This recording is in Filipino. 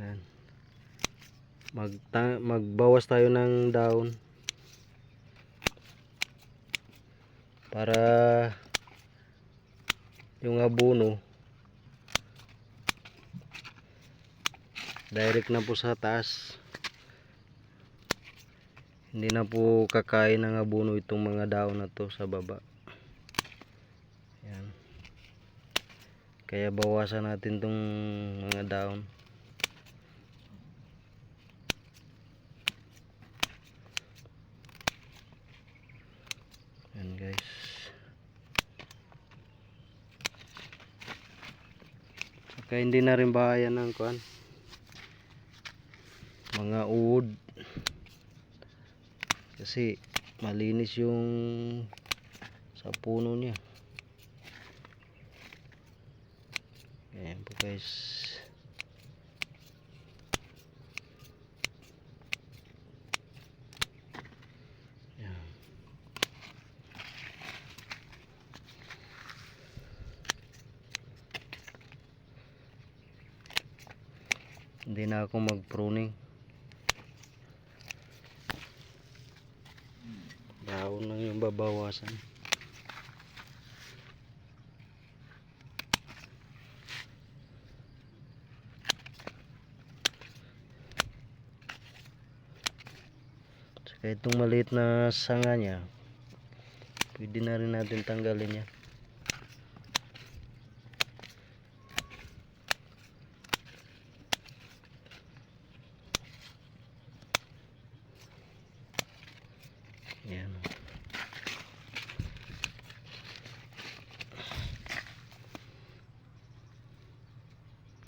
Yan. Mag magbawas tayo ng down. Para yung abono direct na po sa taas. Hindi na po kakain ng abono itong mga daon na to sa baba. Yan kaya bawasan natin tong mga daon yan guys. Saka hindi na rin bahayan ng kuan mga uod. Kasi malinis yung sa puno niya. Ayan po guys Ayan. Hindi na ako mag pruning Daon lang yung babawasan. Saka itong maliit na sanga niya, pwede na rin natin tanggalin yan. and